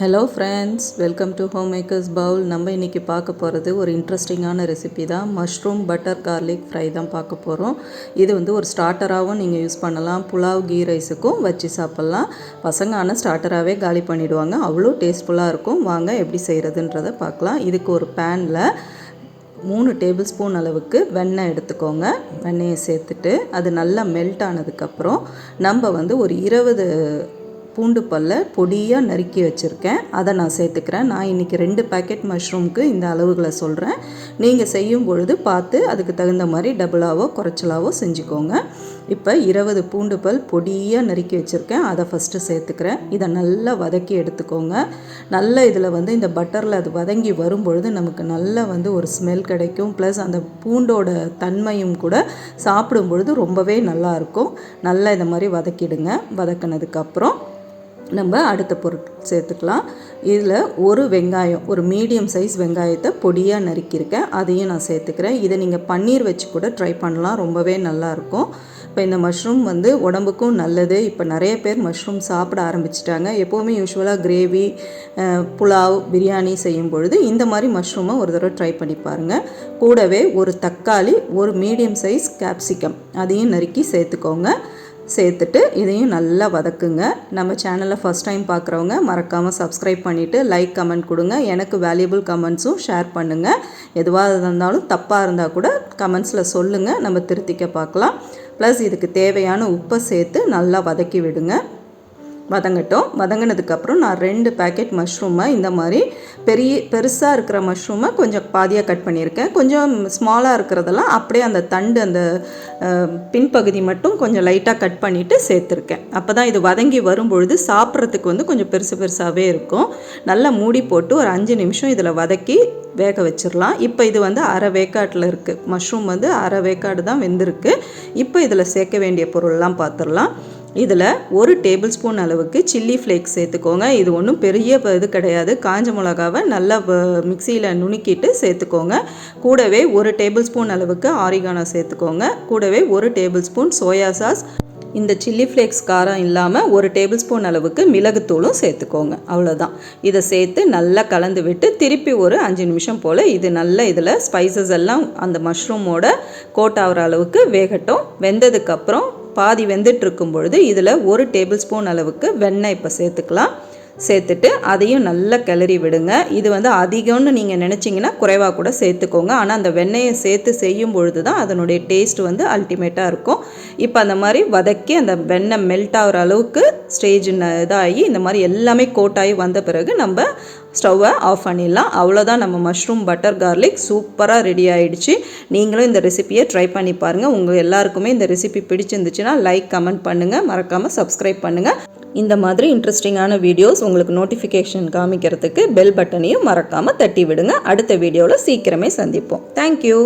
Hello friends welcome to home makers bowl நம்ம இன்றைக்கி பார்க்க போகிறது ஒரு இன்ட்ரெஸ்டிங்கான ரெசிபி தான். மஷ்ரூம் பட்டர் கார்லிக் ஃப்ரை தான் பார்க்க போகிறோம் இது வந்து ஒரு ஸ்டார்டராகவும் நீங்கள் யூஸ் பண்ணலாம். புலாவ் கீ ரைஸுக்கும் வச்சு சாப்பிட்லாம். பசங்க ஆனால் ஸ்டார்டராகவே காலி பண்ணிவிடுவாங்க அவ்வளோ டேஸ்ட்ஃபுல்லாக இருக்கும். வாங்க எப்படி செய்கிறதுன்றதை பார்க்கலாம். இதுக்கு ஒரு பேனில் மூணு டேபிள் ஸ்பூன் அளவுக்கு வெண்ணெய் எடுத்துக்கோங்க. வெண்ணெயை சேர்த்துட்டு அது நல்லா மெல்ட் ஆனதுக்கப்புறம் நம்ம வந்து ஒரு இருபது பூண்டு பல்ல பொடியாக நறுக்கி வச்சுருக்கேன். அதை நான் சேர்த்துக்கிறேன். நான் இன்றைக்கி ரெண்டு பேக்கெட் மஷ்ரூம்க்கு இந்த அளவுகளை சொல்கிறேன் நீங்கள் செய்யும் பொழுது பார்த்து அதுக்கு தகுந்த மாதிரி டபுளாவோ குறைச்சலாவோ செஞ்சுக்கோங்க. இப்போ இருபது பூண்டு பல் பொடியாக நறுக்கி வச்சுருக்கேன். அதை ஃபஸ்ட்டு சேர்த்துக்கிறேன். இதை நல்லா வதக்கி எடுத்துக்கோங்க. நல்ல இதில் வந்து இந்த பட்டரில் அது வதங்கி வரும்பொழுது நமக்கு நல்லா வந்து ஒரு ஸ்மெல் கிடைக்கும். ப்ளஸ் அந்த பூண்டோட தன்மையும் கூட சாப்பிடும் பொழுது ரொம்பவே நல்லாயிருக்கும் நல்லா இந்த மாதிரி வதக்கிடுங்க. வதக்கினதுக்கப்புறம் நம்ம அடுத்த பொருட்கள் சேர்த்துக்கலாம். இதில் ஒரு வெங்காயம் ஒரு மீடியம் சைஸ் வெங்காயத்தை பொடியாக நறுக்கியிருக்கேன். அதையும் நான் சேர்த்துக்கிறேன். இதை நீங்கள் பன்னீர் வச்சு கூட ட்ரை பண்ணலாம். ரொம்பவே நல்லாயிருக்கும். இப்போ இந்த மஷ்ரூம் வந்து உடம்புக்கும் நல்லது. இப்போ நிறைய பேர் மஷ்ரூம் சாப்பிட ஆரம்பிச்சிட்டாங்க. எப்போவுமே யூஸ்வலாக கிரேவி புலாவ் பிரியாணி செய்யும் பொழுது இந்த மாதிரி மஷ்ரூமை ஒரு தடவை ட்ரை பண்ணி பாருங்கள் கூடவே ஒரு தக்காளி ஒரு மீடியம் சைஸ் கேப்சிகம் அதையும் நறுக்கி சேர்த்துக்கோங்க. சேர்த்துட்டு இதையும் நல்லா வதக்குங்க. நம்ம சேனலில் ஃபஸ்ட் டைம் பார்க்குறவங்க மறக்காமல் சப்ஸ்கிரைப் பண்ணிவிட்டு லைக் கமெண்ட் கொடுங்க. எனக்கு வேல்யூபிள் கமெண்ட்ஸும் ஷேர் பண்ணுங்கள் எதுவாக இருந்தாலும் தப்பாக இருந்தால் கூட கமெண்ட்ஸில் சொல்லுங்கள் நம்ம திருத்திக்க பார்க்கலாம் ப்ளஸ் இதுக்கு தேவையான உப்பை சேர்த்து நல்லா வதக்கி விடுங்க. வதங்கட்டும். வதங்கினதுக்கப்புறம் நான் ரெண்டு பேக்கெட் மஷ்ரூமை இந்த மாதிரி பெரிய பெருசாக இருக்கிற மஷ்ரூமை கொஞ்சம் பாதியாக கட் பண்ணியிருக்கேன். கொஞ்சம் ஸ்மாலாக இருக்கிறதெல்லாம் அப்படியே அந்த தண்டு அந்த பின்பகுதி மட்டும் கொஞ்சம் லைட்டாக கட் பண்ணிவிட்டு சேர்த்துருக்கேன். அப்போ தான் இது வதங்கி வரும்பொழுது சாப்பிட்றதுக்கு வந்து கொஞ்சம் பெருசு பெருசாகவே இருக்கும். நல்லா மூடி போட்டு ஒரு அஞ்சு நிமிஷம் இதில் வதக்கி வேக வச்சிடலாம். இப்போ இது வந்து அரை வேக்காட்டில் இருக்குது மஷ்ரூம் வந்து அரை வேக்காடு தான் வெந்திருக்கு. இப்போ இதில் சேர்க்க வேண்டிய பொருள்லாம் பார்த்துடலாம். இதில் ஒரு டேபிள் ஸ்பூன் அளவுக்கு சில்லி ஃப்ளேக்ஸ் சேர்த்துக்கோங்க. இது ஒன்றும் பெரிய இது கிடையாது. காஞ்ச மிளகாவை நல்லா மிக்சியில் நுணுக்கிட்டு சேர்த்துக்கோங்க. கூடவே ஒரு டேபிள் ஸ்பூன் அளவுக்கு ஆரிகானோ சேர்த்துக்கோங்க. கூடவே ஒரு டேபிள் ஸ்பூன் சோயா சாஸ். இந்த சில்லி ஃப்ளேக்ஸ் காரம் இல்லாமல் ஒரு டேபிள் ஸ்பூன் அளவுக்கு மிளகுத்தூளும் சேர்த்துக்கோங்க. அவ்வளோதான் இதை சேர்த்து நல்லா கலந்து விட்டு திருப்பி ஒரு அஞ்சு நிமிஷம் போல் இது நல்ல இதில் ஸ்பைசஸ் எல்லாம் அந்த மஷ்ரூமோட கோட் ஆகிற அளவுக்கு வேகட்டும். வெந்ததுக்கப்புறம் பாதி வெந்துட்டுருக்கும் பொழுது இதில் ஒரு டேபிள் ஸ்பூன் அளவுக்கு வெண்ணெய் இப்போ சேர்த்துக்கலாம். சேர்த்துட்டு அதையும் நல்லா கிளறி விடுங்க. இது வந்து அதிகம்னு நீங்கள் நினச்சிங்கன்னா குறைவாக கூட சேர்த்துக்கோங்க. ஆனால் அந்த வெண்ணெயை சேர்த்து செய்யும் பொழுது தான் அதனுடைய டேஸ்ட் வந்து அல்டிமேட்டாக இருக்கும். இப்போ அந்த மாதிரி வதக்கி அந்த வெண்ணெய் மெல்ட் ஆகிற அளவுக்கு ஸ்டேஜ் இதாகி இந்த மாதிரி எல்லாமே கோட்டாகி வந்த பிறகு நம்ம ஸ்டவ்வை ஆஃப் பண்ணிடலாம். அவ்வளோதான் நம்ம மஷ்ரூம் பட்டர் கார்லிக் சூப்பராக ரெடி ஆகிடுச்சு நீங்களும் இந்த ரெசிப்பியை ட்ரை பண்ணி பாருங்கள் உங்கள் எல்லாருக்குமே இந்த ரெசிபி பிடிச்சிருந்துச்சுன்னா லைக் கமெண்ட் பண்ணுங்கள் மறக்காமல் சப்ஸ்கிரைப் பண்ணுங்கள் இந்த மாதிரி இன்ட்ரெஸ்டிங்கான வீடியோஸ் உங்களுக்கு நோட்டிஃபிகேஷன் காமிக்கிறதுக்கு பெல் பட்டனையும் மறக்காமல் தட்டி விடுங்க அடுத்த வீடியோவில் சீக்கிரமே சந்திப்போம். தேங்க்யூ